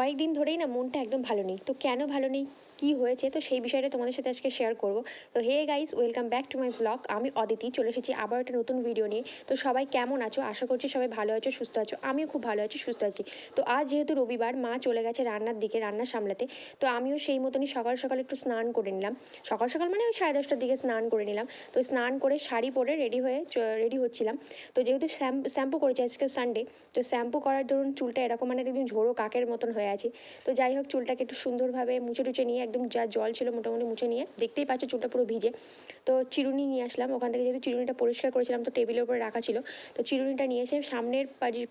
কয়েকদিন ধরেই না মনটা একদম ভালো নেই। তো কেন ভালো নেই? কী হয়েছে, তো সেই বিষয়টা তোমাদের সাথে আজকে শেয়ার করব। তো hey guys welcome back to my blog আমি অদিতি, চলে এসেছি আবার একটা নতুন ভিডিও নিয়ে। তো সবাই কেমন আছো? আশা করছি সবাই ভালো আছো, সুস্থ আছো। আমিও খুব ভালো আছি, সুস্থ আছি। তো আজ যেহেতু রবিবার, মা চলে গেছে রান্নার দিকে, রান্না সামলাতে। তো আমিও সেই মতনই সকাল সকাল একটু স্নান করে নিলাম। সকাল সকাল মানে ওই সাড়ে দশটার দিকে স্নান করে নিলাম। তো স্নান করে শাড়ি পরে রেডি হয়ে রেডি হচ্ছিলাম। তো যেহেতু শ্যাম্পু করেছি আজকে সানডে তো শ্যাম্পু করার ধরুন চুলটা এরকম মানে একদম ঝোড়ো কাকের মতন হয়ে আছে। তো যাই হোক, চুলটাকে একটু সুন্দরভাবে মুছে টুচে নিয়ে একদম যা জল ছিল মোটামুটি মুছে নিয়ে, দেখতেই পাচ্ছ চুলটা পুরো ভিজে। তো চিরুনি নিয়ে আসলাম, ওখান থেকে যেহেতু চিরুনিটা পরিষ্কার করেছিলাম, তো টেবিলের উপরে রাখা ছিল। তো চিরুনিটা নিয়ে এসে সামনের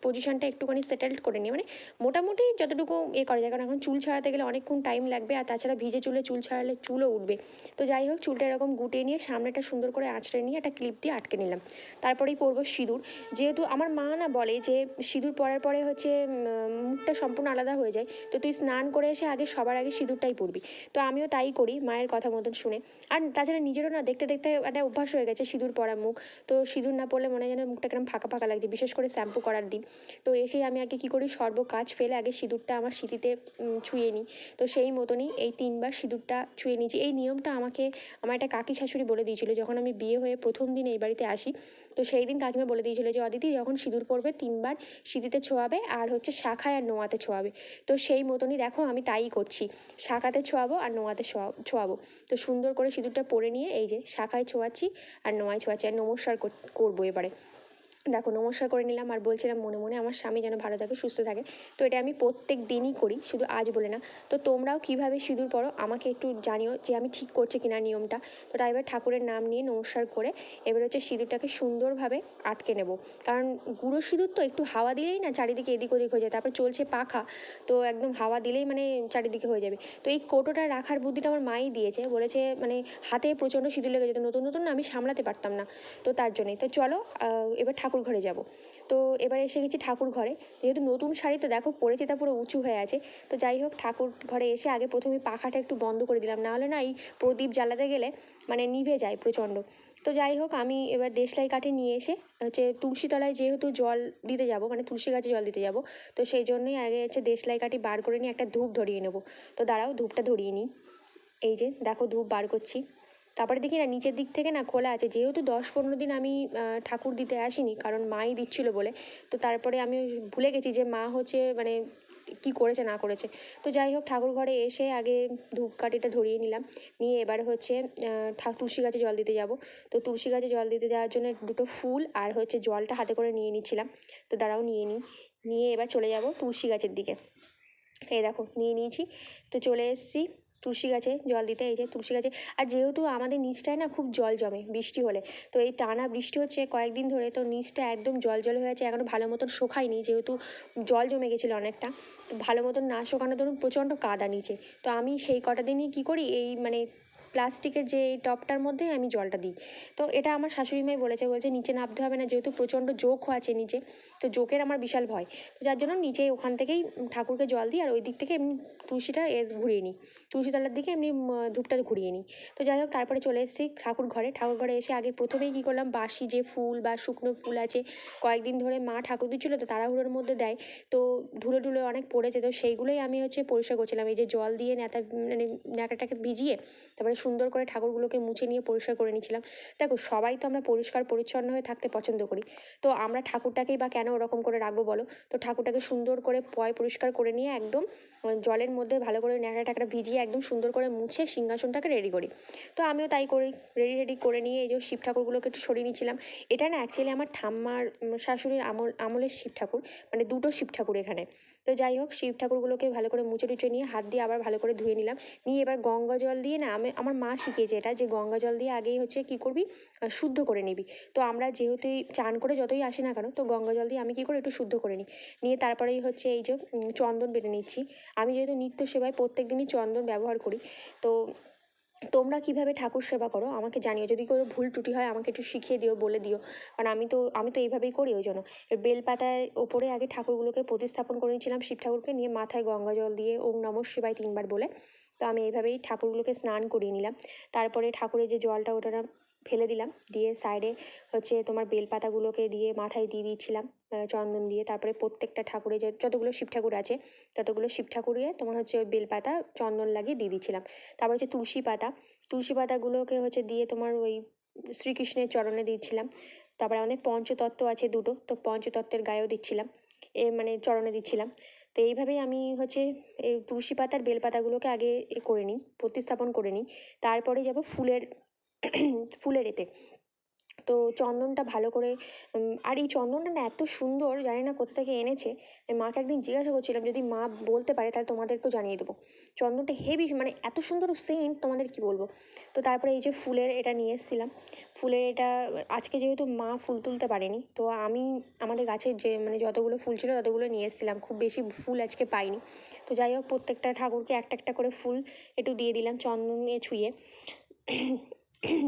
পজিশনটা একটুখানি সেটেলড করে নিয়ে মানে মোটামুটি যতটুকু এ করা যায়, কারণ এখন চুল ছাড়াতে গেলে অনেকক্ষণ টাইম লাগবে, আর তাছাড়া ভিজে চুলে চুল ছাড়ালে চুলও উঠবে। তো যাই হোক, চুলটা এরকম গুটিয়ে নিয়ে সামনেটা সুন্দর করে আঁচড়ে নিয়ে একটা ক্লিপ দিয়ে আটকে নিলাম। তারপরেই পরবো সিঁদুর। যেহেতু আমার মা না বলে যে সিঁদুর পরার পরে হচ্ছে মুখটা সম্পূর্ণ আলাদা হয়ে যায়, তো তুই স্নান করে এসে আগে সবার আগে সিঁদুরটাই পরবি। তো আমিও তাই করি, মায়ের কথা মতন শুনে। আর তাছাড়া নিজেরও না দেখতে দেখতে একটা অভ্যাস হয়ে গেছে সিঁদুর পরা মুখ। তো সিঁদুর না পড়লে মনে হয় যেন মুখটা কেরম ফাঁকা ফাঁকা লাগছে, বিশেষ করে শ্যাম্পু করার দিন। তো এসেই আমি আগে কী করি সর্ব কাজ ফেলে আগে সিঁদুরটা আমার স্মৃতিতে ছুঁয়ে নিই। তো সেই মতনই এই তিনবার সিঁদুরটা ছুঁয়ে নিয়েছি। এই নিয়মটা আমাকে, আমার একটা কাকি শাশুড়ি বলে দিয়েছিল, যখন আমি বিয়ে হয়ে প্রথম দিন এই বাড়িতে আসি তো সেই দিন কাকিমা বলে দিয়েছিল যে, অদিতি, যখন সিঁদুর পরবে তিনবার সিঁদিতে ছোঁয়াবে আর হচ্ছে শাখায় আর নোয়াতে ছোঁয়াবে। তো সেই মতনই দেখো আমি তাই করছি। শাখাতে ছোঁয়াবো আর নোয়াতে ছোঁয়াবো। তো সুন্দর করে সিঁদুরটা পরে নিয়ে এই যে শাখায় ছোঁয়াচ্ছি আর নোয়ায় ছোঁয়াচ্ছি আর নমস্কার করব এবারে। দেখো নমস্কার করে নিলাম আর বলছিলাম মনে মনে আমার স্বামী যেন ভালো থাকে, সুস্থ থাকে। তো এটা আমি প্রত্যেক দিনই করি, শুধু আজ বলে না। তো তোমরাও কীভাবে সিঁদুর পড়ো আমাকে একটু জানিও যে আমি ঠিক করছি কিনা নিয়মটা। তো তাই এবার ঠাকুরের নাম নিয়ে নমস্কার করে এবার হচ্ছে সিঁদুরটাকে সুন্দরভাবে আটকে নেব। কারণ গুঁড়ো সিঁদুর তো একটু হাওয়া দিলেই না চারিদিকে এদিক ওদিক হয়ে যায়, তারপর চলছে পাখা, তো একদম হাওয়া দিলেই মানে চারিদিকে হয়ে যাবে। তো এই কোটোটা রাখার বুদ্ধিটা আমার মাই দিয়েছে, বলেছে মানে হাতে প্রচণ্ড সিঁদুর লেগে যেত, নতুন নতুন না আমি সামলাতে পারতাম না। তো তার জন্যই। তো চলো এবার ঠাকুর ঠাকুর ঘরে যাব। তো এবার এসে গেছি ঠাকুর ঘরে যেহেতু নতুন শাড়ি, তো দেখো পরেছে তা পুরো উঁচু হয়ে আছে। তো যাই হোক ঠাকুর ঘরে এসে আগে প্রথমে পাখাটা একটু বন্ধ করে দিলাম। নাহলে না এই প্রদীপ জ্বালাতে গেলে মানে নিভে যায় প্রচণ্ড। তো যাই হোক, আমি এবার দেশলাই কাঠে নিয়ে এসে হচ্ছে তুলসী তলায় যেহেতু জল দিতে যাব মানে তুলসী গাছে জল দিতে যাব, তো সেই জন্যই আগে হচ্ছে দেশলাই কাঠি বার করে নিয়ে একটা ধূপ ধরিয়ে নেব। তো দাঁড়াও, ধূপটা ধরিয়ে নিই। এই যে দেখো ধূপ বার করছি। তারপরে দেখি না, নিচের দিক থেকে না খোলা আছে। যেহেতু দশ পনেরো দিন আমি ঠাকুর দিতে আসিনি, কারণ মাই দিচ্ছিল বলে, তো তারপরে আমি ভুলে গেছি যে মা হচ্ছে মানে কী করেছে, না করেছে। তো যাই হোক, ঠাকুর ঘরে এসে আগে ধূপকাঠিটা ধরিয়ে নিলাম। নিয়ে এবার হচ্ছে তুলসী গাছে জল দিতে যাব। তো তুলসী গাছে জল দিতে যাওয়ার জন্য দুটো ফুল আর হচ্ছে জলটা হাতে করে নিয়ে নিচ্ছিলাম। তো দাঁড়াও, নিয়ে নিই। নিয়ে এবার চলে যাব তুলসী গাছের দিকে। এই দেখো, নিয়ে নিয়েছি। তো চলে এসেছি। তুলসী গাছে জল দিতে, এই যে তুলসী গাছে। আর যেহেতু আমাদের নিচটায় না খুব জল জমে বৃষ্টি হলে, তো এই টানা বৃষ্টি হচ্ছে কয়েকদিন ধরে, তো নিচটা একদম জল জল হয়ে আছে এখনও ভালো মতন শোকায়নি, যেহেতু জল জমে গেছিল অনেকটা। তো ভালো মতন না শোকানো ধরুন প্রচণ্ড কাদা নিচে। তো আমি সেই কটা দিনই কী করি, এই মানে প্লাস্টিকের যে এই টপটার মধ্যে আমি জলটা দিই। তো এটা আমার শাশুড়ি মাই বলেছে, বলছে নিচে নামতে হবে না, যেহেতু প্রচণ্ড জোক আছে নিচে, তো জোকের আমার বিশাল ভয়। যার জন্য নিচে ওখান থেকেই ঠাকুরকে জল দিই, আর ওই দিক থেকে এমনি তুলসীটা এ ঘুরিয়ে নিই। তুলসীতলার দিকে এমনি ধূপটা ঘুরিয়ে নিই। তো যাই হোক, তারপরে চলে এসেছি ঠাকুর ঘরে। ঠাকুর ঘরে এসে আগে প্রথমেই কী করলাম বাসি যে ফুল বা শুকনো ফুল আছে, কয়েকদিন ধরে মা ঠাকুর দিচ্ছিল, তো তাড়াহুড়োর মধ্যে দেয়। তো ধুলো ধুলো অনেক পড়েছে, তো সেইগুলোই আমি হচ্ছে পরিষ্কার করছিলাম। এই যে জল দিয়ে নেতা মানে ন্যাকাটাকে ভিজিয়ে, তারপরে সুন্দর করে ঠাকুরগুলোকে মুছে নিয়ে পরিষ্কার করে নিয়েছিলাম। দেখো, সবাই তো আমরা পরিষ্কার পরিচ্ছন্ন হয়ে থাকতে পছন্দ করি। তো আমরা ঠাকুরটাকেই বা কেন ওরকম করে রাখব বলো? তো ঠাকুরটাকে সুন্দর করে পয় পরিষ্কার করে নিয়ে একদম জলের মধ্যে ভালো করে ন্যাকড়া ট্যাকড়া ভিজিয়ে একদম সুন্দর করে মুছে সিংহাসনটাকে রেডি করি। তো আমিও তাই করি রেডি রেডি করে নিয়ে এই যে শিব ঠাকুরগুলোকে একটু সরিয়ে নিয়েছিলাম। এটা না অ্যাকচুয়ালি আমার ঠাম্মার শাশুড়ির আমল, আমলের শিব ঠাকুর মানে দুটো শিব ঠাকুর এখানে। তো যাই হোক, শিব ঠাকুরগুলোকে ভালো করে মুছে টুচে নিয়ে হাত দিয়ে আবার ভালো করে ধুয়ে নিলাম। নিয়ে এবার গঙ্গা জল দিয়ে না আমি, আমার মা শিখিয়েছে এটা যে গঙ্গা জল দিয়ে আগেই হচ্ছে কী করবি? শুদ্ধ করে নিবি। তো আমরা যেহেতু চান করে যতই আসি না কেন, তো গঙ্গা জল দিয়ে আমি কী করি একটু শুদ্ধ করে নিই? নিয়ে তারপরেই হচ্ছে এই যে চন্দন বেটে নিচ্ছি। আমি যেহেতু নিত্য সেবায় প্রত্যেক দিনই চন্দন ব্যবহার করি, তো তোমরা কীভাবে ঠাকুর সেবা করো আমাকে জানিও। যদি কোনো ভুল ত্রুটি হয় আমাকে একটু শিখিয়ে দিও, বলে দিও। কারণ আমি তো আমি তো এইভাবেই করি ওই জন্য। বেলপাতায় ওপরে আগে ঠাকুরগুলোকে প্রতিস্থাপন করে নিয়েছিলাম শিব ঠাকুরকে, নিয়ে মাথায় গঙ্গা জল দিয়ে ওম নম শিবায় তিনবার বলে। তো আমি এইভাবেই ঠাকুরগুলোকে স্নান করিয়ে নিলাম। তারপরে ঠাকুরের যে জলটা ওটা ফেলে দিলাম। দিয়ে সাইডে হচ্ছে তোমার বেলপাতাগুলোকে দিয়ে মাথায় দিয়ে দিয়েছিলাম চন্দন দিয়ে। তারপরে প্রত্যেকটা ঠাকুরে যে- যতগুলো শিব ঠাকুর আছে, ততগুলো শিব ঠাকুরে তোমার হচ্ছে ওই বেলপাতা, চন্দন লাগিয়ে দিয়ে দিয়েছিলাম। তারপর হচ্ছে তুলসী পাতা, তুলসী পাতাগুলোকে হচ্ছে দিয়ে তোমার ওই শ্রীকৃষ্ণের চরণে দিচ্ছিলাম তারপরে আমাদের পঞ্চতত্ত্ব আছে দুটো, তো পঞ্চতত্ত্বের গায়েও দিচ্ছিলাম, এ মানে চরণে দিচ্ছিলাম। তো এইভাবেই আমি হচ্ছে এই তুলসী পাতার বেলপাতাগুলোকে আগে এ করে নিই, প্রতিস্থাপন করে নিই। তারপরে যাব ফুলের ফুলের এতে। তো চন্দনটা ভালো করে আর এই চন্দনটা না এত সুন্দর, জানি না কোথা থেকে এনেছে। মাকে একদিন জিজ্ঞাসা করছিলাম, যদি মা বলতে পারে তাহলে তোমাদেরকেও জানিয়ে দেবো। চন্দনটা হেভি মানে এত সুন্দর সেন্ট তোমাদের কি বলব? তো তারপরে এই যে ফুলের এটা নিয়ে এসেছিলাম। ফুলের এটা, আজকে যেহেতু মা ফুল তুলতে পারেনি, তো আমি আমাদের গাছের যে মানে যতগুলো ফুল ছিল ততগুলো নিয়ে এসেছিলাম। খুব বেশি ফুল আজকে পাইনি। তো যাই হোক, প্রত্যেকটা ঠাকুরকে একটা একটা করে ফুল একটু দিয়ে দিলাম চন্দনে ছুঁয়ে।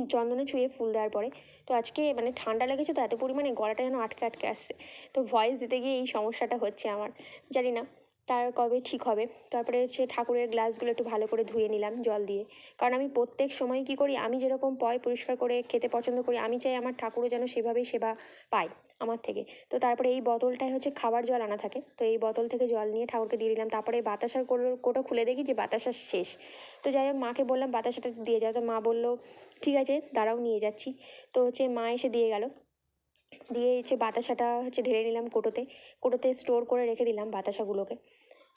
চন্দনে ছুঁয়ে ফুল দেওয়ার পরে। তো আজকে মানে ঠান্ডা লেগেছে, তো এত পরিমাণে গলাটা যেন আটকে আটকে আসছে। তো ভয়েস দিতে গিয়ে এই সমস্যাটা হচ্ছে আমার। জানি না তার কবে ঠিক হবে। তারপরে হচ্ছে ঠাকুরের গ্লাসগুলো একটু ভালো করে ধুয়ে নিলাম জল দিয়ে। কারণ আমি প্রত্যেক সময় কী করি, আমি যেরকম পয় পরিষ্কার করে খেতে পছন্দ করি, আমি চাই আমার ঠাকুরও যেন সেভাবেই সেবা পায়। আমার থেকে। তো তারপরে এই বোতলটায় হচ্ছে খাবার জল আনা থাকে। তো এই বোতল থেকে জল নিয়ে ঠাকুরকে দিয়ে দিলাম। তারপরে বাতাসার কোটো খুলে দেখি যে বাতাসা শেষ। তো যাই হোক, মাকে বললাম, বাতাসাটা দিয়ে যাও। তো মা বলল, ঠিক আছে, দাঁড়াও, নিয়ে যাচ্ছি। তো হচ্ছে মা এসে দিয়ে গেল। দিয়ে হচ্ছে বাতাসাটা হচ্ছে ঢেলে নিলাম কোটোতে। কোটোতে স্টোর করে রেখে দিলাম বাতাসাগুলোকে।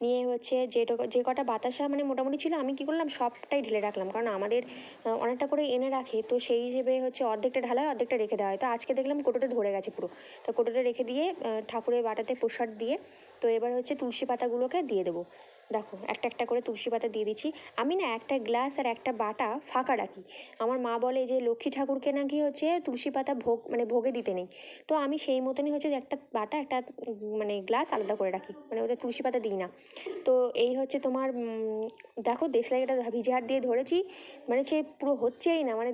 নিয়ে হচ্ছে যেটুকু যে কটা বাতাসা মানে মোটামুটি ছিল, আমি কী করলাম, সবটাই ঢেলে রাখলাম। কারণ আমাদের অনেকটা করে এনে রাখে, তো সেই হিসেবে হচ্ছে অর্ধেকটা ঢালা হয়, অর্ধেকটা রেখে দেওয়া হয়। তো আজকে দেখলাম কোটোটা ধরে গেছে পুরো। তো কোটোটা রেখে দিয়ে ঠাকুরের বাটাতে প্রসাদ দিয়ে, তো এবার হচ্ছে তুলসী পাতাগুলোকে দিয়ে দেবো। দেখো, একটা একটা করে তুলসী পাতা দিয়ে দিচ্ছি। আমি না একটা গ্লাস আর একটা বাটা ফাঁকা রাখি। আমার মা বলে যে, লক্ষ্মী ঠাকুরকে নাকি হচ্ছে তুলসী পাতা ভোগ মানে ভোগে দিতে নেই। তো আমি সেই মতনই হচ্ছে একটা বাটা, একটা মানে গ্লাস আলাদা করে রাখি। মানে ওদের তুলসী পাতা দিই না। তো এই হচ্ছে তোমার দেখো দেশলাইটা ভিজে হাত দিয়ে ধরেছি। মানে সে পুরো হচ্ছেই না মানে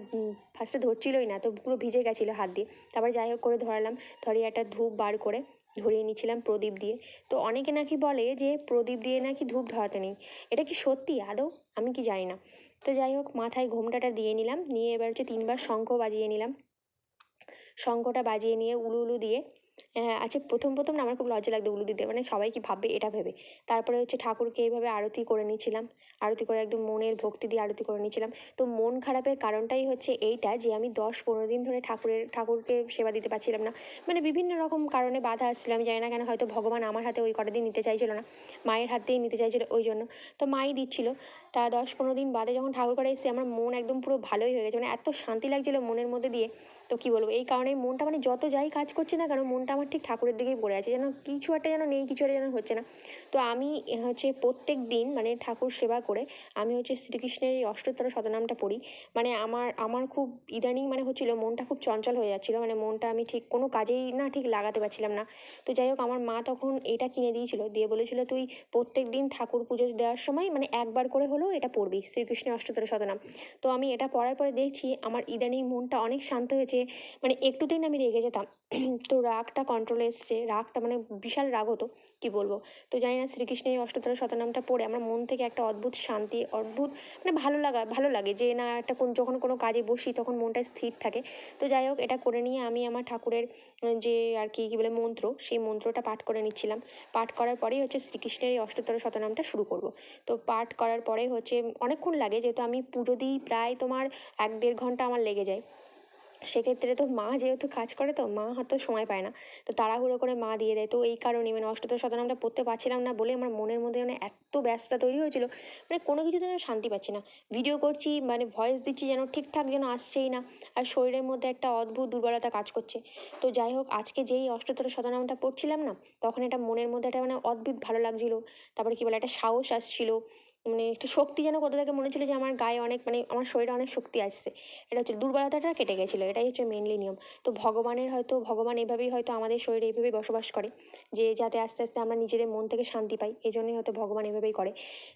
ফার্স্টে ধরছিলই না, তো পুরো ভিজে গেছিল হাত দিয়ে। তারপরে যাই হোক করে ধরালাম, ধরিয়ে একটা ধূপ বার করে। ধরিয়ে নিয়েছিলাম প্রদীপ দিয়ে। তো অনেকে নাকি বলে যে, প্রদীপ দিয়ে নাকি ধূপ ধরাতে নেই। এটা কি সত্যি? আদৌ? আমি কি জানি না। তো যাই হোক, মাথায় ঘোমটাটা দিয়ে নিলাম। নিয়ে এবার হচ্ছে তিনবার শঙ্খ বাজিয়ে নিলাম। শঙ্খটা বাজিয়ে নিয়ে উলু উলু দিয়ে হ্যাঁ আচ্ছা প্রথম প্রথম না আমার খুব লজ্জা লাগতো উলু দিতে। মানে সবাই কি ভাববে এটা ভেবে? তারপরে হচ্ছে ঠাকুরকে এইভাবে আরতি করে নিয়েছিলাম। আরতি করে একদম মনের ভক্তি দিয়ে আরতি করে নিয়েছিলাম। তো মন খারাপের কারণটাই হচ্ছে এইটা যে আমি দশ, পনেরো দিন ধরে ঠাকুরের, ঠাকুরকে সেবা দিতে পারছিলাম না। মানে বিভিন্ন রকম কারণে বাধা আসছিল। আমি জানি না কেন, হয়তো ভগবান আমার হাতে ওই কটা দিন নিতে চাইছিল না। মায়ের হাত দিয়েই নিতে চাইছিল ওই জন্য। তো মাই দিচ্ছিল। তা দশ, পনেরো দিন বাদে যখন ঠাকুর করে এসেছি, আমার মন একদম পুরো ভালোই হয়ে গেছে। মানে এত শান্তি লাগছিল মনের মধ্যে দিয়ে। তো কী বলব, এই কারণে মনটা মানে যত যাই কাজ করছে না কেন, মনটা আমার ঠিক ঠাকুরের দিকেই পড়ে আছে। যেন কিছু একটা যেন নেই, কিছু একটা যেন হচ্ছে না। তো আমি হচ্ছে প্রত্যেক দিন মানে ঠাকুর সেবা করে আমি হচ্ছে শ্রীকৃষ্ণের এই অষ্টোত্তর শতনামটা পড়ি। মানে আমার আমার খুব ইদানিং মানে হচ্ছিল মনটা খুব চঞ্চল হয়ে যাচ্ছিল। মানে মনটা আমি ঠিক কোনো কাজেই না ঠিক লাগাতে পারছিলাম না। তো যাই হোক, আমার মা তখন এটা কিনে দিয়েছিল। দিয়ে বলেছিল, তুই প্রত্যেক দিন ঠাকুর পুজো দেওয়ার সময় মানে একবার করে হলেও এটা পড়বি শ্রীকৃষ্ণের অষ্টোত্তর শতনাম তো আমি এটা পড়ার পরে দেখছি আমার ইদানিং মনটা অনেক শান্ত হয়েছে মানে একটুতেই না আমি রেগে যেতাম। তো রাগটা কন্ট্রোলে এসছে, রাগটা মানে বিশাল রাগ হতো, কী বলব? তো জানি না শ্রীকৃষ্ণের অষ্টোত্তর শতনামটা পড়ে আমার মন থেকে একটা অদ্ভুত শান্তি, অদ্ভুত মানে ভালো লাগা, ভালো লাগে যে না একটা কোন, যখন কোনো কাজে বসি তখন মনটা স্থির থাকে। তো যাই হোক, এটা করে নিয়ে আমি আমার ঠাকুরের যে আর কি, কী বলে মন্ত্র, সেই মন্ত্রটা পাঠ করে নিচ্ছিলাম। পাঠ করার পরেই হচ্ছে শ্রীকৃষ্ণের এই অষ্টোত্তর শতনামটা শুরু করব। তো পাঠ করার পরে হচ্ছে অনেকক্ষণ লাগে, যেহেতু আমি পুজো দিই প্রায় তোমার এক দেড় ঘণ্টা আমার লেগে যায়। সেক্ষেত্রে তো মা যেহেতু কাজ করে তো মা হয়তো সময় পায় না। তো তাড়াহুড়ো করে মা দিয়ে দেয়। তো এই কারণে মানে অষ্টদশ শতনামটা পড়তে পারছিলাম না বলে আমার মনের মধ্যে মানে এত ব্যস্ততা তৈরি হয়েছিল মানে কোনো কিছুতে যেন শান্তি পাচ্ছি না। ভিডিও করছি মানে ভয়েস দিচ্ছি যেন ঠিকঠাক যেন আসছেই না। আর শরীরের মধ্যে একটা অদ্ভুত দুর্বলতা কাজ করছে। তো যাই হোক, আজকে যেই অষ্টতর শতনামটা পড়ছিলাম না, তখন এটা মনের মধ্যে একটা মানে অদ্ভুত ভালো লাগছিল। তারপরে কী বলে, একটা সাহস আসছিল। মানে একটু শক্তি যেন কোথা থেকে মনে হচ্ছিল যে আমার গায়ে অনেক মানে আমার শরীরে অনেক শক্তি আসছে। এটা হচ্ছে দুর্বলতাটা কেটে গেছিল, এটাই হচ্ছে মেনলি নিয়ম। তো ভগবানের হয়তো, ভগবান এভাবেই হয়তো আমাদের শরীরে এইভাবেই বসবাস করে, যে যাতে আস্তে আস্তে আমরা নিজেদের মন থেকে শান্তি পাই এই জন্যই হয়তো ভগবান এভাবেই করে।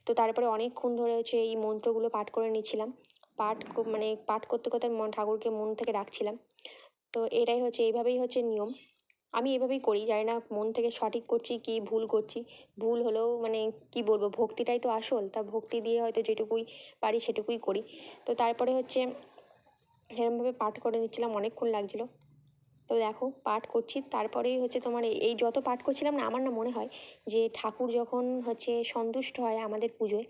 তো তারপরে অনেকক্ষণ ধরে হচ্ছে এই মন্ত্রগুলো পাঠ করে নিচ্ছিলাম। পাঠ মানে পাঠ করতে করতে মন, ঠাকুরকে মন থেকে ডাকছিলাম তো এটাই হচ্ছে এইভাবেই হচ্ছে নিয়ম। আমি এভাবেই করি, জানি না মন থেকে সঠিক করছি কি, ভুল করছি। ভুল হলেও মানে কি বলব, ভক্তিটাই তো আসল। তা ভক্তি দিয়ে হয়তো যেটুকুই পারি সেটুকুই করি। তো তারপরে হচ্ছে, এরমভাবে পাঠ করে নিচ্ছিলাম, অনেকক্ষণ লাগছিল। তো দেখো পাঠ করছি। তারপরেই হচ্ছে তোমার এই- যত পাঠ করছিলাম না, আমার না মনে হয় যে ঠাকুর যখন হচ্ছে সন্তুষ্ট হয় আমাদের পুজোয়,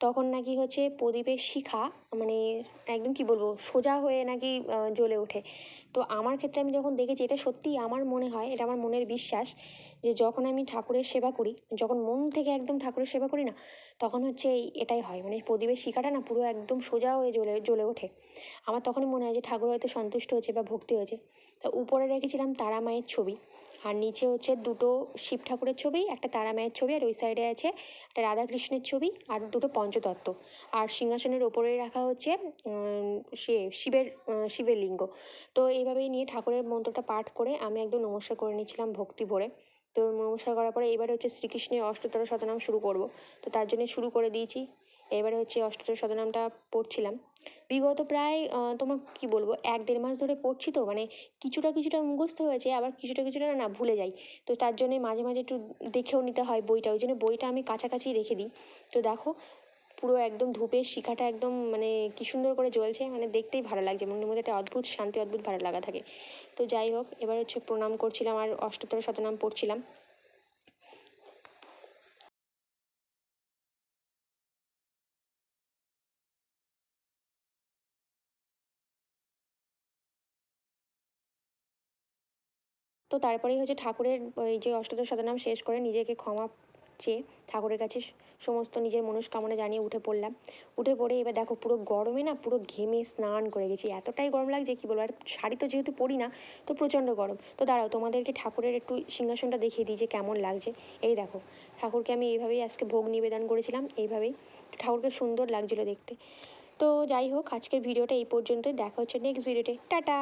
তখন নাকি হচ্ছে প্রদীপের শিখা মানে একদম কি বলব, সোজা হয়ে নাকি জ্বলে ওঠে। তো আমার ক্ষেত্রে আমি যখন দেখেছি, এটা সত্যিই আমার মনে হয়, এটা আমার মনের বিশ্বাস যে যখন আমি ঠাকুরের সেবা করি, যখন মন থেকে একদম ঠাকুরের সেবা করি না, তখন হচ্ছে এই, এটাই হয়। মানে প্রদীপের শিখাটা না পুরো একদম সোজা হয়ে জ্বলে জ্বলে ওঠে। আমার তখনই মনে হয় যে ঠাকুর হয়তো সন্তুষ্ট হয়েছে বা ভক্তি হয়েছে। তা উপরে রেখেছিলাম তারা মায়ের ছবি। আর নিচে হচ্ছে দুটো শিব ঠাকুরের ছবি, একটা তারা মায়ের ছবি আর ওই সাইডে আছে একটা রাধাকৃষ্ণের ছবি আর দুটো পঞ্চতত্ত্ব। আর সিংহাসনের ওপরে রাখা হচ্ছে সে শিবের শিবের লিঙ্গ। তো এইভাবেই নিয়ে ঠাকুরের মন্ত্রটা পাঠ করে আমি একদম নমস্কার করে নিয়েছিলাম ভক্তি ভরে। তো নমস্কার করার পরে এবারে হচ্ছে শ্রীকৃষ্ণের অষ্টতর শতনাম শুরু করব। তো তার জন্য শুরু করে দিয়েছি। এবারে হচ্ছে অষ্টতর শতনামটা পড়ছিলাম। বিগত প্রায় তোমার কি বলব, এক দেড় মাস ধরে পড়ছি তো মানে কিছুটা কিছুটা মুখস্থ হয়েছে, আবার কিছুটা কিছুটা না ভুলে যাই। তো তার জন্যে মাঝে মাঝে একটু দেখেও নিতে হয় বইটা ওই জন্য বইটা আমি কাছাকাছি রেখে দিই। তো দেখো, পুরো একদম ধূপের শিখাটা একদম মানে কি সুন্দর করে জ্বলছে মানে দেখতেই ভালো লাগছে, মনের মধ্যে একটা অদ্ভুত, শান্তি, অদ্ভুত ভালো লাগা থাকে। তো যাই হোক, এবার হচ্ছে প্রণাম করছিলাম, আর অষ্টতর শতনাম পড়ছিলাম। তো তারপরেই হচ্ছে ঠাকুরের, ওই যে অষ্টদশ শতনাম শেষ করে নিজেকে ক্ষমা চেয়ে ঠাকুরের কাছে সমস্ত নিজের মনস্কামনা জানিয়ে উঠে পড়লাম। উঠে পড়ে এবার দেখো পুরো গরমে না পুরো ঘেমে স্নান করে গেছি। এতটাই গরম লাগছে কি বলব? আর শাড়ি তো যেহেতু পরি না, তো প্রচণ্ড গরম। তো দাঁড়াও, তোমাদেরকে ঠাকুরের একটু সিংহাসনটা দেখিয়ে দিই যে কেমন লাগছে। এই দেখো, ঠাকুরকে আমি এইভাবেই আজকে ভোগ নিবেদন করেছিলাম, এইভাবেই। ঠাকুরকে সুন্দর লাগছিল দেখতে। তো যাই হোক, আজকের ভিডিওটা এই পর্যন্তই। দেখা হচ্ছে নেক্সট ভিডিওতে টাটা!